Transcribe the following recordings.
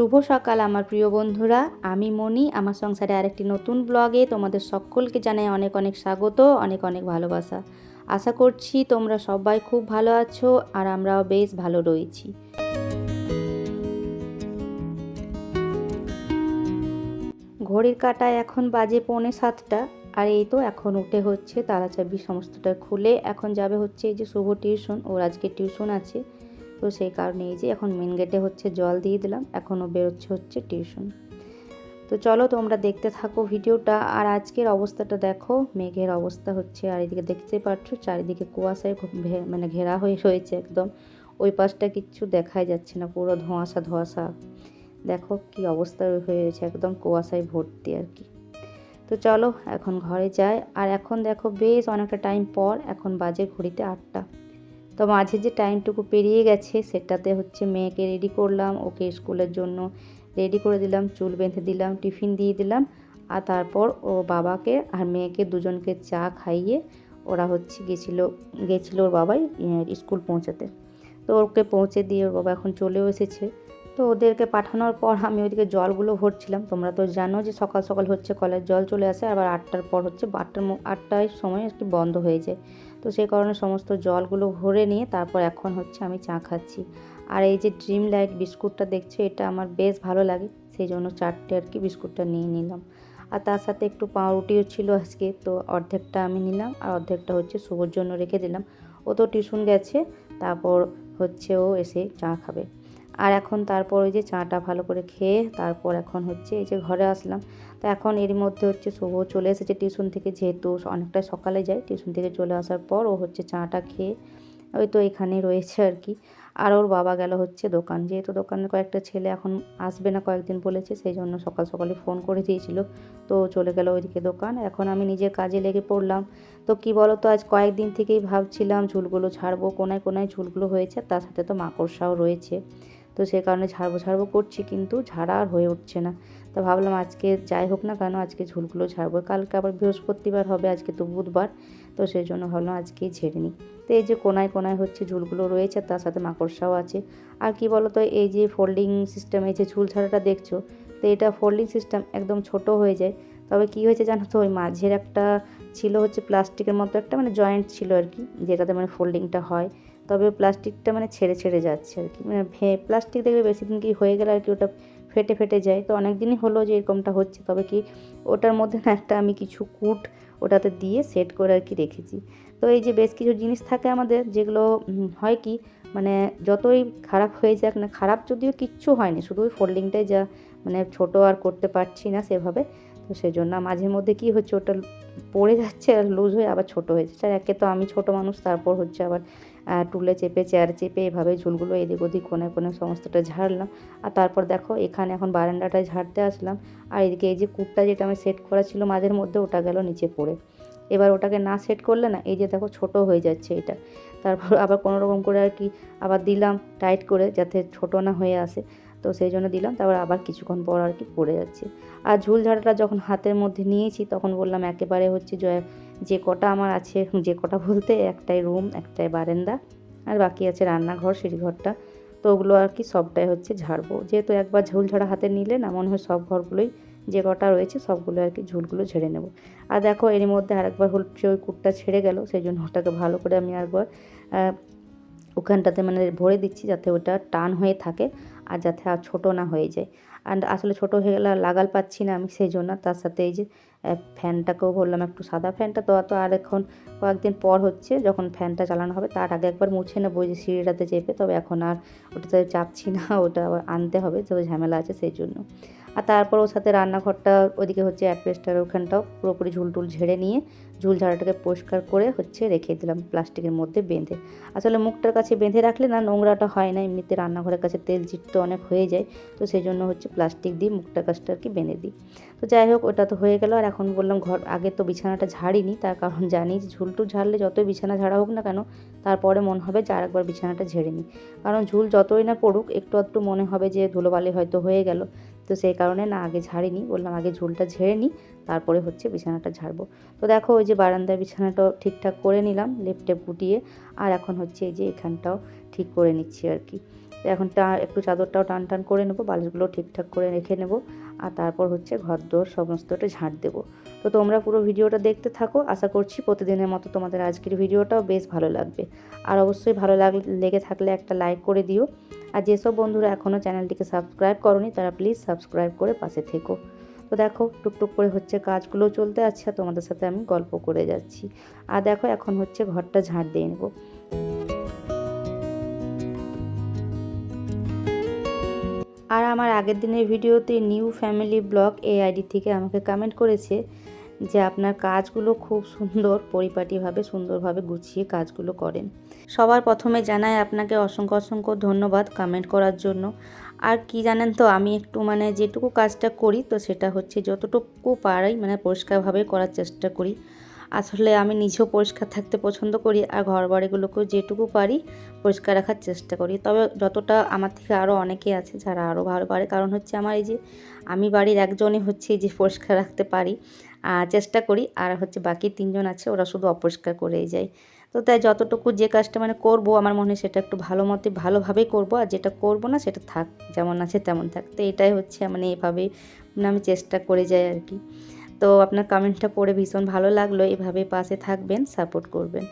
শুভ সকাল, আমার প্রিয় বন্ধুরা। আমি মনি, আমার সংসারে আরেকটি নতুন ব্লগে তোমাদের সকলকে জানাই অনেক অনেক স্বাগত, অনেক অনেক ভালোবাসা। আশা করছি তোমরা সবাই খুব ভালো আছো আর আমরাও বেশ ভালো রয়েছি। ঘড়ির কাটায় এখন বাজে পৌনে সাতটা আর এই তো এখন উঠে হচ্ছে তারা চাবি সমস্তটা খুলে। এখন যাবে হচ্ছে এই যে শুভ টিউশন, ওর আজকে টিউশন আছে। তো সেই কারণে এই যে এখন মেন গেটে হচ্ছে জল দিয়ে দিলাম, এখনও বেরোচ্ছে হচ্ছে টিউশন। তো চলো তোমরা দেখতে থাকো ভিডিওটা, আর আজকের অবস্থাটা দেখো, মেঘের অবস্থা হচ্ছে, আর এদিকে দেখতে পাচ্ছ চারিদিকে কুয়াশায় মানে ঘেরা হয়ে রয়েছে একদম। ওই পাশটা কিচ্ছু দেখাই যাচ্ছে না, পুরো ধোঁয়াশা ধোঁয়াশা। দেখো কি অবস্থা হয়ে রয়েছে একদম কুয়াশায় ভর্তি আর কি। তো চলো এখন ঘরে যাই, আর এখন দেখো বেশ অনেকটা টাইম পর, এখন বাজে ঘড়িতে আটটা। তো মাঝে যে টাইমটুকু পেরিয়ে গেছে সেটাতে হচ্ছে মেয়েকে রেডি করলাম, ওকে স্কুলের জন্য রেডি করে দিলাম, চুল বেঁধে দিলাম, টিফিন দিয়ে দিলাম, আর তারপর ও বাবাকে আর মেয়েকে দুজনকে চা খাইয়ে ওরা হচ্ছে গেছিল গেছিল ওর বাবাই স্কুল পৌঁছাতে। তো ওকে পৌঁছে দিয়ে ওর বাবা এখন চলেও এসেছে। তো ওদেরকে পাঠানোর পর আমি ওইদিকে জলগুলো ভরছিলাম। তোমরা তো জানো যে সকাল সকাল হচ্ছে কলের জল চলে আসে, আবার আটটার পর হচ্ছে আটটার আটটার সময় আর কি বন্ধ হয়ে যায়। তো সেই কারণে সমস্ত জলগুলো ভরে নিয়ে তারপর এখন হচ্ছে আমি চা খাচ্ছি। আর এই যে ড্রিম লাইট বিস্কুটটা দেখছ, এটা আমার বেশ ভালো লাগে, সেই জন্য চারটে আর কি বিস্কুটটা নিয়ে নিলাম। আর তার সাথে একটু পাউরুটিও ছিল আজকে, তো অর্ধেকটা আমি নিলাম আর অর্ধেকটা হচ্ছে শুভর জন্য রেখে দিলাম। ও তো টিউশন গেছে, তারপর হচ্ছে ও এসে চা খাবে। আর এখন তারপর ওই যে চাটা ভালো করে খেয়ে তারপর এখন হচ্ছে এই যে ঘরে আসলাম। তো এখন এর মধ্যে হচ্ছে শুভ চলে এসেছে টিউশন থেকে যেহেতু অনেকটা সকালে যায়, টিউশন থেকে চলে আসার পর ও হচ্ছে চাটা খেয়ে ওই তো এখানে রয়েছে আর কি। আর ওর বাবা গেল হচ্ছে দোকান। যেহেতু দোকানের কয়েকটা ছেলে এখন আসবে না কয়েকদিন বলেছে, সেই জন্য সকাল সকালে ফোন করে দিয়েছিল। তো চলে গেল ওইদিকে দোকান। এখন আমি নিজের কাজে লেগে পড়লাম। তো কি বলো তো আজ কয়েকদিন থেকেই ভাবছিলাম ঝুলগুলো ছাড়বো, কোনায় কোনায় ঝুলগুলো হয়েছে, তার সাথে তো মাকড়সাও রয়েছে। তো সেই কারণে ঝাড়বো ঝাড়বো করছি কিন্তু ঝাড়া আর হয়ে উঠছে না। তো ভাবলাম আজকে যাই হোক না কেন, আজকে ঝুলগুলো ছাড়বো কালকে আবার বৃহস্পতিবার হবে, আজকে তো বুধবার। তো সেই জন্য ভাবলাম আজকেই ঝেড়ে নিই। তো এই যে কোনায় কোনায় হচ্ছে ঝুলগুলো রয়েছে, তার সাথে মাকড়সাও আছে। আর কি বলো তো এই যে ফোল্ডিং সিস্টেম এই যে ঝুল ছাড়াটা দেখছ, তো এটা ফোল্ডিং সিস্টেম একদম ছোট হয়ে যায়। তবে কি হয়েছে জানো তো, ওই মাঝের একটা ছিল হচ্ছে প্লাস্টিকের মতো একটা মানে জয়েন্ট ছিল আর কি, যেটাতে মানে ফোল্ডিংটা হয়। তবে প্লাস্টিকটা মানে ছেড়ে ছেড়ে যাচ্ছে আর কি। মানে প্লাস্টিক দেখবে বেশি দিন কি হয়ে গেলে আর কি ওটা ফেটে ফেটে যায়। তো অনেক দিনই হলো যে এরকমটা হচ্ছে। তবে কি ওটার মধ্যে না একটা আমি কিছু কুট ওটাতে দিয়ে সেট করে আর কি রেখেছি। তো এই যে বেশ কিছু জিনিস থাকে আমাদের যেগুলো হয় কি মানে যতই খারাপ হয়ে যাক না খারাপ যদিও কিচ্ছু হয়নি। শুধু ওই ফোল্ডিংটাই যা মানে ছোট আর করতে পারছি না সেভাবে। তো সেই জন্য মাঝে মধ্যে কি হচ্ছে ওটা পড়ে যাচ্ছে আর লুজ হয়ে আবার ছোট হয়ে যাচ্ছে। আর একে তো আমি ছোট মানুষ, তারপর হচ্ছে আবার টুলে চেপে, চেয়ার চেপে এভাবে ঝুলগুলো এদিক ওদিক, কোণে কোণে সমস্তটা ঝাড়লাম। আর তারপর দেখো, এখানে এখন বারান্দাটায় ঝাড়তে আসলাম। আর এদিকে এই যে কূপটা যেটা আমি সেট করা ছিল মাঝের মধ্যে, ওটা গেল নিচে পড়ে। এবার ওটাকে না সেট করলে না, এই যে দেখো ছোট হয়ে যাচ্ছে এটা। তারপর আবার কোনো রকম করে আর কি আবার দিলাম টাইট করে, যাতে ছোট না হয়ে আসে। তো সেই জন্য দিলাম, তারপর আবার কিছুক্ষণ পর আর কি পড়ে যাচ্ছে। আর ঝুল ঝাড়াটা যখন হাতের মধ্যে নিয়েছি, তখন বললাম একেবারে হচ্ছে জয় যে কটা আমার আছে, যে কটা বলতে একটাই রুম, একটাই বারান্দা, আর বাকি আছে রান্নাঘর, সিঁড়িঘরটা। তো ওগুলো আর কি সবটাই হচ্ছে ঝাড়বো। যেহেতু একবার ঝুল ঝাড়া হাতে নিলে না, মনে হয় সব ঘরগুলোই যে কটা রয়েছে, সবগুলো আর কি ঝুলগুলো ঝেড়ে নেব। আর দেখো এর মধ্যে আরেকবার হচ্ছে ওই কুটটা ছেড়ে গেল, সেই জন্য ওটাকে ভালো করে আমি আরেকবার ওখানটাতে মানে ভরে দিচ্ছি যাতে ওটা টান হয়ে থাকে আর যাতে আর ছোটো না হয়ে যায়। আর আসলে ছোটো হয়ে গেলে লাগাল পাচ্ছি না আমি সেই জন্য। তার সাথে এই যে ফ্যানটাকেও বললাম একটু সাদা ফ্যানটা। তো অত আর এখন কয়েকদিন পর হচ্ছে যখন ফ্যানটা চালানো হবে তার আগে একবার মুছে নেব যে সিঁড়িটাতে চেপে। তবে এখন আর ওটাতে চাপছি না, ওটা আবার আনতে হবে তো ঝামেলা আছে সেই জন্য। আর তারপর ওর সাথে রান্নাঘরটা ওদিকে হচ্ছে অ্যাডভেস্টার ওখানটাও পুরোপুরি ঝুল টুল ঝেড়ে নিয়ে ঝুল ঝাড়াটাকে পরিষ্কার করে হচ্ছে রেখে দিলাম প্লাস্টিকের মধ্যে বেঁধে। আসলে মুখটার কাছে বেঁধে রাখলে না নোংরাটা হয় না, এমনিতে রান্নাঘরের কাছে তেল চিট্ট অনেক হয়ে যায়, তো সেই জন্য হচ্ছে প্লাস্টিক দিয়ে মুখটার কাছটা আর কি বেঁধে দিই। তো যাই হোক, ওটা তো হয়ে গেল। আর এখন বললাম ঘর, আগে তো বিছানাটা ঝাড়িনি, তার কারণ জানি যে ঝাড়লে যতই বিছানা ঝাড়া হোক না কেন, তারপরে মনে হবে যে আরেকবার বিছানাটা ঝেড়ে নিই। কারণ ঝুল যতই না পড়ুক, একটু একটু মনে হবে যে ধুলোবালি হয়তো হয়ে গেল। তো সেই কারণে না আগে ঝাড়িনি, বললাম আগে ঝুলটা ঝেড়ে নিই, তারপরে হচ্ছে বিছানাটা ঝাড়বো। তো দেখো ওই যে বারান্দার বিছানাটাও ঠিকঠাক করে নিলাম, লেপটে গুটিয়ে, আর এখন হচ্ছে এই যে এখানটাও ঠিক করে নিচ্ছি আর কি। এখন টা, একটু চাদরটাও টান টান করে নেব বালিশগুলো ঠিকঠাক করে রেখে নেব, আর তারপর হচ্ছে ঘর দোর সমস্তটা ঝাঁট দেবো। তো তোমরা পুরো ভিডিওটা দেখতে থাকো, আশা করছি প্রতিদিনের মতো তোমাদের আজকের ভিডিওটাও বেশ ভালো লাগবে। আর অবশ্যই ভালো লাগ লেগে থাকলে একটা লাইক করে দিও। আর যেসব বন্ধুরা এখনও চ্যানেলটিকে সাবস্ক্রাইব করনি, তারা প্লিজ সাবস্ক্রাইব করে পাশে থেকো। তো দেখো, টুকটুক করে হচ্ছে কাজগুলো চলতে আছে তোমাদের সাথে আমি গল্প করে যাচ্ছি। আর দেখো, এখন হচ্ছে ঘরটা ঝাঁট দিয়ে নেব। আর আমার আগের দিনের ভিডিওতে নিউ ফ্যামিলি ব্লগ এই আইডি থেকে আমাকে কমেন্ট করেছে যে আপনার কাজগুলো খুব সুন্দর, পরিপাটিভাবে, সুন্দরভাবে গুছিয়ে কাজগুলো করেন। সবার প্রথমে জানাই আপনাকে অসংখ্য অসংখ্য ধন্যবাদ কমেন্ট করার জন্য। আর কি জানেন তো, আমি একটু মানে যেটুকু কাজটা করি, তো সেটা হচ্ছে যতটুকু পারাই মানে পরিষ্কারভাবে করার চেষ্টা করি। আসলে আমি নিজেও পরিষ্কার থাকতে পছন্দ করি আর ঘর বাড়িগুলোকেও যেটুকু পারি পরিষ্কার রাখার চেষ্টা করি। তবে যতটা আমার থেকে আরও অনেকে আছে যারা আরও ভালো পারে, কারণ হচ্ছে আমার এই যে আমি বাড়ির একজনই হচ্ছে যে পরিষ্কার রাখতে পারি চেষ্টা করি। আর হচ্ছে বাকি তিনজন আছে, ওরা শুধু অপরিষ্কার করেই যায়। তো তাই যতটুকু যে কাজটা মানে করব, আমার মনে হয় সেটা একটু ভালো মতে, ভালোভাবেই করব। আর যেটা করব না, সেটা থাক, যেমন আছে তেমন থাক। তো এটাই হচ্ছে মানে এভাবেই মানে আমি চেষ্টা করে যাই আর কি। তো আপনার কমেন্টটা পড়ে ভীষণ ভালো লাগল এভাবে পাশে থাকবেন সাপোর্ট করবেন।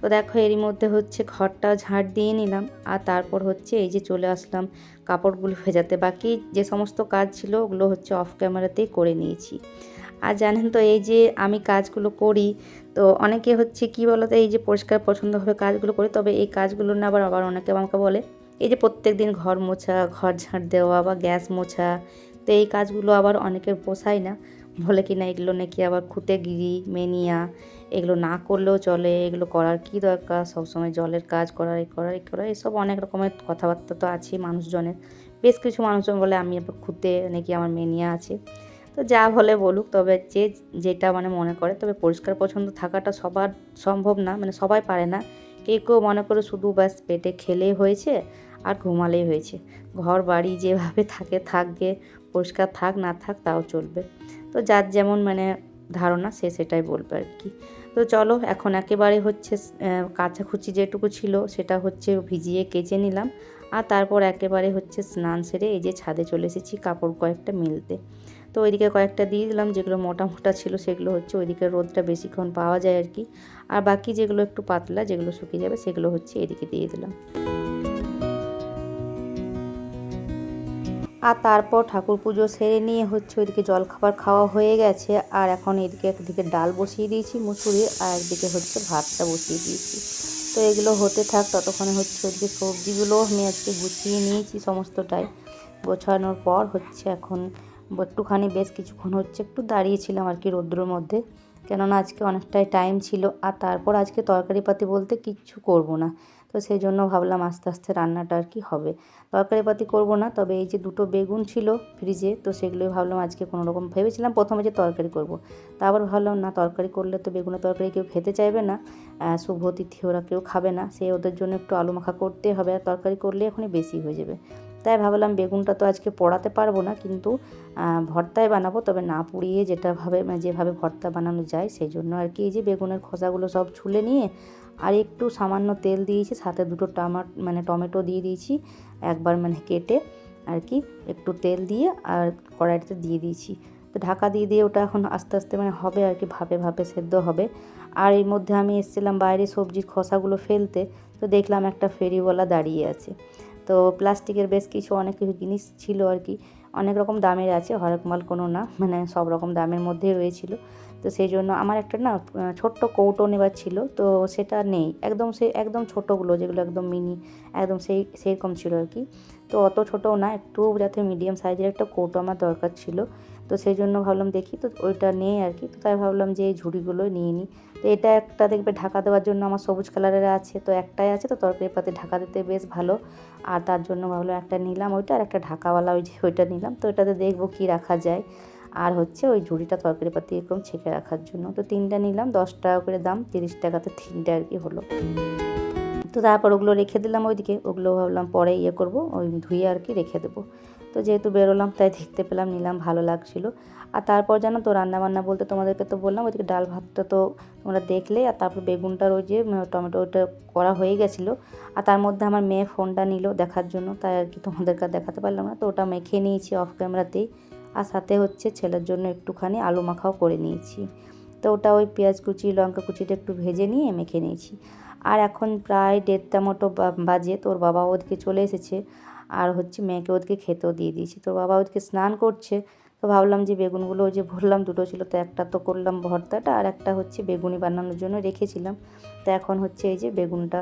তো দেখো, এরই মধ্যে হচ্ছে ঘরটা ঝাড় দিয়ে নিলাম। আর তারপর হচ্ছে এই যে চলে আসলাম, কাপড়গুলো ভেজাতে। বাকি যে সমস্ত কাজ ছিল, ওগুলো হচ্ছে অফ ক্যামেরাতেই করে নিয়েছি। আর জানেন তো এই যে আমি কাজগুলো করি, তো অনেকে হচ্ছে কি বলতো, এই যে পরিষ্কার পছন্দভাবে কাজগুলো করি, তবে এই কাজগুলো না আবার আবার অনেকে আমাকে বলে, এই যে প্রত্যেক দিন ঘর মোছা, ঘর ঝাঁট দেওয়া বা গ্যাস মোছা, তো এই কাজগুলো আবার অনেকের পোষায় না। বলে কি না, এগুলো নাকি আবার খুঁতেগিরি, মেনিয়া, এগুলো না করলেও চলে, এগুলো করার কি দরকার? সবসময় জলের কাজ করার, এই করার এই করার, এসব অনেক রকমের কথাবার্তা তো আছেই মানুষজনের। বেশ কিছু মানুষজন বলে, আমি আবার খুঁতে নাকি আমার মেনিয়া আছে। তো যা বলে বলুক, তবে যে যেটা মানে মনে করে, তবে পরিষ্কার পছন্দ থাকাটা সবার সম্ভব না মানে সবাই পারে না। কেউ কেউ মনে করে শুধু ব্যাস পেটে খেলেই হয়েছে আর ঘুমালেই হয়েছে। ঘর বাড়ি যেভাবে থাকে থাকবে পরিষ্কার থাক, না থাক তাও চলবে। তো যার যেমন মানে ধারণা, সে সেটাই বলবে আর কি। তো চলো, এখন একেবারে হচ্ছে কাচাকুচি যেটুকু ছিল, সেটা হচ্ছে ভিজিয়ে কেচে নিলাম। আর তারপর একেবারে হচ্ছে স্নান সেরে এই যে ছাদে চলে এসেছি কাপড় কয়েকটা মিলতে। তো ওইদিকে কয়েকটা দিয়ে দিলাম, যেগুলো মোটা মোটা ছিল সেগুলো হচ্ছে ওইদিকে রোদটা বেশিক্ষণ পাওয়া যায় আর কি। আর বাকি যেগুলো একটু পাতলা, যেগুলো শুকিয়ে যাবে সেগুলো হচ্ছে এদিকে দিয়ে দিলাম। আর তারপর ঠাকুর পুজো সেরে নিয়ে হচ্ছে ওইদিকে জলখাবার খাওয়া হয়ে গেছে। আর এখন এদিকে একদিকে ডাল বসিয়ে দিয়েছি, মুসুরি, আর একদিকে হচ্ছে ভাতটা বসিয়ে দিয়েছি। তো এগুলো হতে থাক, ততক্ষণে হচ্ছে ওইদিকে সবজিগুলো আমি আজকে গুছিয়ে নিয়েছি সমস্তটাই। গোছানোর পর হচ্ছে এখন একটুখানি বেশ কিছুক্ষণ হচ্ছে, একটু দাঁড়িয়েছিলাম আর কি রৌদ্রের মধ্যে। কেননা আজকে অনেকটাই টাইম ছিল আর তারপর আজকে তরকারিপাতি বলতে কিচ্ছু করব না। তো সেই জন্য ভাবলাম আস্তে আস্তে রান্নাটা আর কি হবে। তরকারিপাতি করব না, তবে এই যে দুটো বেগুন ছিল ফ্রিজে তো সেগুলোই ভাবলাম আজকে কোনো রকম ভেবেছিলাম প্রথমে যে তরকারি করব। তারপর ভাবলাম না, তরকারি করলে তো বেগুনের তরকারি কেউ খেতে চাইবে না শুভ তিথি ওরা কেউ খাবে না সে ওদের জন্য একটু আলু মাখা করতে হবে। আর তরকারি করলে এখনই বেশি হয়ে যাবে। তাই ভাবলাম বেগুনটা তো আজকে পোড়াতে পারব না, কিন্তু ভর্তায় বানাবো, তবে না পুড়িয়ে যেটাভাবে মানে যেভাবে ভর্তা বানানো যায় সেই জন্য আর কি, এই যে বেগুনের খোসাগুলো সব ছুলে নিয়ে আর একটু সামান্য তেল দিয়েছি, সাথে দুটো টামাট মানে টমেটো দিয়ে দিয়েছি, একবার মানে কেটে আর কি, একটু তেল দিয়ে আর কড়াইতে দিয়ে দিয়েছি। তো ঢাকা দিয়ে দিয়ে ওটা এখন আস্তে আস্তে মানে হবে আর কি ভাবে ভাবে সেদ্ধ হবে। আর এর মধ্যে আমি এসেছিলাম বাইরে সবজির খোসাগুলো ফেলতে, তো দেখলাম একটা ফেরিওয়ালা দাঁড়িয়ে আছে। তো প্লাস্টিকের বেশ কিছু অনেক কিছু জিনিস ছিল আর কি। অনেক রকম দামের আছে, হরেক মাল কোনো না মানে সব রকম দামের মধ্যেই রয়েছিল। তো সেই জন্য আমার একটা না ছোট্ট কৌটো নেবার ছিল, তো সেটা নেই। একদম সে, একদম ছোটোগুলো, যেগুলো একদম মিনি, একদম সেই সেরকম ছিল আর কি। তো অত ছোটোও না, একটু যাতে মিডিয়াম সাইজের একটা কৌটো আমার দরকার ছিল। তো সেই জন্য ভাবলাম দেখি, তো ওইটা নেই আর কি। তো তাই ভাবলাম যে এই ঝুড়িগুলো নিয়ে নিই তো এটা একটা দেখবে ঢাকা দেওয়ার জন্য আমার সবুজ কালারের আছে, তো একটাই আছে, তো তরকারি পাতে ঢাকা দিতে বেশ ভালো। আর তার জন্য ভাবলাম একটা নিলাম ওইটা আর একটা ঢাকাওয়ালা ওই যে ওইটা নিলাম। তো ওইটাতে দেখব কী রাখা যায়। আর হচ্ছে ওই ঝুড়িটা তরকারি পাতি এরকম ছেঁকে রাখার জন্য। তো তিনটা নিলাম, দশ টাকা করে দাম, তিরিশ টাকাতে তিনটে আর কি হলো। তো তারপর ওগুলো রেখে দিলাম ওইদিকে, ওগুলো ভাবলাম পরে ইয়ে করব, ওই ধুয়ে আর কি রেখে দেবো। তো যেহেতু বেরোলাম, তাই দেখতে পেলাম, নিলাম, ভালো লাগছিল। আর তারপর জানো তো, রান্নাবান্না বলতে তোমাদেরকে তো বললাম ওইদিকে ডাল ভাতটা তো তোমরা দেখলে, আর তারপর বেগুনটার ওই যে টমেটো ওইটা করা হয়ে গেছিল। আর তার মধ্যে আমার মেয়ে ফোনটা নিল দেখার জন্য, তাই আর কি তোমাদেরকে দেখাতে পারলাম না। তো ওটা মেখে নিয়েছি অফ ক্যামেরাতেই আর সাথে হচ্ছে ছেলের জন্য একটুখানি আলু মাখাও করে নিয়েছি। তো ওটা ওই পেঁয়াজ কুচি, লঙ্কা কুচিটা একটু ভেজে নিয়ে মেখে নিয়েছি। আর এখন প্রায় দেড়টা মতো বাজে। তোর বাবা ওদিকে চলে এসেছে আর হচ্ছে মেয়েকে ওদিকে খেতেও দিয়ে দিয়েছি। তোর বাবা ওদিকে স্নান করছে। তো ভাবলাম যে বেগুনগুলো ওই যে ভরলাম দুটো ছিল, তো একটা তো করলাম ভর্তাটা আর একটা হচ্ছে বেগুনি বানানোর জন্য রেখেছিলাম। তো এখন হচ্ছে এই যে বেগুনটা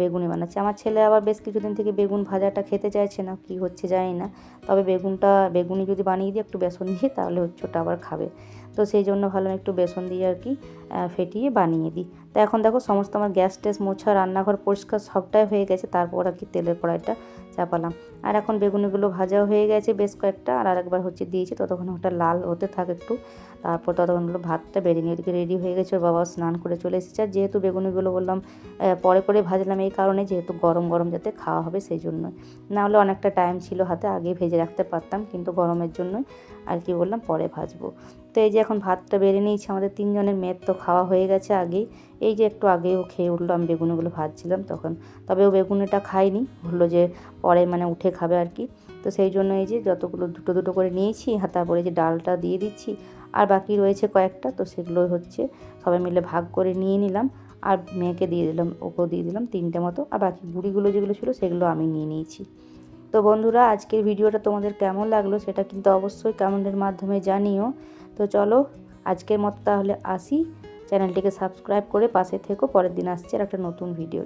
বেগুনি বানাচ্ছে। আমার ছেলে আবার বেশ কিছুদিন থেকে বেগুন ভাজাটা খেতে চাইছে না, কি হচ্ছে জানি না। তবে বেগুনটা, বেগুনি যদি বানিয়ে দিই, একটু বেসন দিয়ে, তাহলে হচ্ছে ওটা আবার খাবে। তো সেই জন্য ভালো একটু বেসন দিয়ে আর কি ফেটিয়ে বানিয়ে দিই। তো এখন দেখো সমস্ত আমার গ্যাস ট্যাস মোছা, রান্নাঘর পরিষ্কার সবটাই হয়ে গেছে, তারপর আর কি তেলের কড়াইটা চাপালাম। আর এখন বেগুনিগুলো ভাজাও হয়ে গেছে বেশ কয়েকটা, আর আরেকবার হচ্ছে দিয়েছি ততক্ষণ ওটা লাল হতে থাক একটু। তারপর ততক্ষণগুলো ভাতটা বেড়ে নিয়ে ওদিকে রেডি হয়ে গেছে, ওর বাবা স্নান করে চলে এসেছে। আর যেহেতু বেগুনিগুলো বললাম পরে করে ভাজলাম এই কারণে, যেহেতু গরম গরম যাতে খাওয়া হবে সেই জন্য না হলে অনেকটা টাইম ছিল হাতে, আগে ভেজে রাখতে পারতাম, কিন্তু গরমের জন্যই আর কি বললাম পরে ভাজবো। তো এই যে এখন ভাতটা বেড়ে নিয়েছি, আমাদের তিনজনের মেয়ের তো খাওয়া হয়ে গেছে আগেই এই যে একটু আগেও খেয়ে উঠল, আমি বেগুনিগুলো ভাজছিলাম তখন। তবে ও বেগুনিটা খাইনি বলল যে পরে মানে উঠে খাবে আর কি। তো সেই জন্য এই যে যতগুলো দুটো দুটো করে নিয়েছি, আর তারপরে যে ডালটা দিয়ে দিচ্ছি। আর বাকি রয়েছে কয়েকটা, তো সেগুলো হচ্ছে সবাই মিলে ভাগ করে নিয়ে নিলাম। আর মেয়েকে দিয়ে দিলাম, ওকেও দিয়ে দিলাম তিনটে মতো। আর বাকি বুড়িগুলো যেগুলো ছিল সেগুলো আমি নিয়ে নিয়েছি। তো বন্ধুরা, আজকের ভিডিওটা তোমাদের কেমন লাগল সেটা কিন্তু অবশ্যই কমেন্টের মাধ্যমে জানিও। তো চলো আজকের মতো তাহলে আসি। চ্যানেলটিকে সাবস্ক্রাইব করে পাশে থেকো। পরের দিন আসছে আর একটা নতুন ভিডিও